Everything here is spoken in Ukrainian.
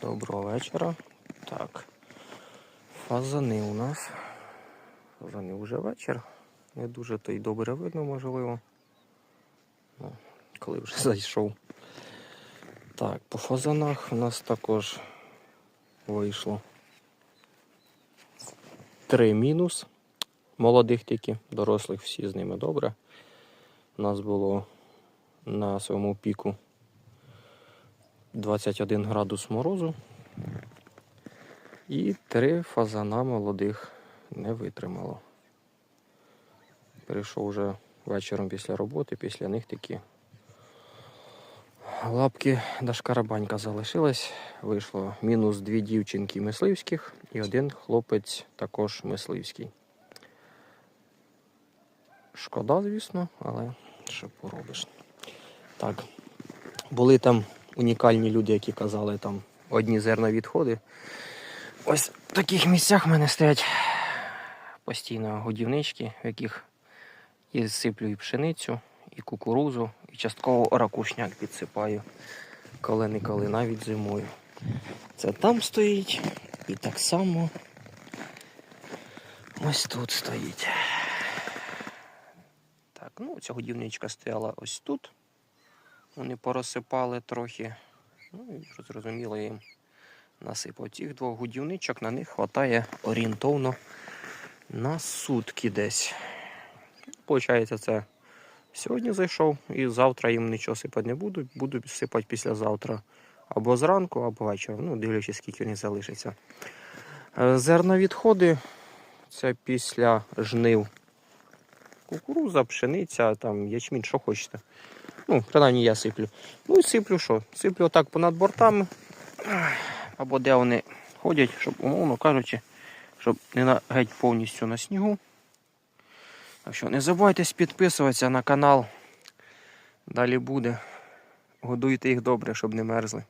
Доброго вечора. Так. Фазани у нас. Фазани вже вечір. Не дуже то й добре видно, можливо. Ну, коли вже зайшов. Так, по фазанах у нас також вийшло три мінус. Молодих тільки, дорослих всі з ними добре. У нас було на своєму піку 21 градус морозу. І три фазана молодих не витримало. Прийшов вже вечором після роботи, після них такі лапки до шкарабанька залишились. Вийшло мінус дві дівчинки мисливських і один хлопець також мисливський. Шкода, звісно, але що поробиш. Так, були там унікальні люди, які казали там одні зерна відходи. Ось в таких місцях в мене стоять постійно годівнички, в яких і сиплю і пшеницю, і кукурузу, і частково ракушняк підсипаю, коли ніколи, навіть зимою. Це там стоїть і так само ось тут стоїть. Так, ну ця годівничка стояла ось тут. Вони порозсипали трохи. Ну і зрозуміло, їм насипав цих двох годівничок, на них вистачає орієнтовно на сутки десь. Получається, це сьогодні зайшов і завтра їм нічого сипати не буду. Буду сипати післязавтра або зранку, або вечором. Ну, дивлячись, скільки вони залишиться. Е, Зерновідходи це після жнив. Кукуруза, пшениця, там, ячмінь, що хочете. Ну, принаймні я сиплю. Ну і сиплю що? Сиплю отак понад бортами. Або де вони ходять, щоб, умовно кажучи, щоб не на, геть повністю на снігу. Так що не забувайте підписуватися на канал. Далі буде. Годуйте їх добре, щоб не мерзли.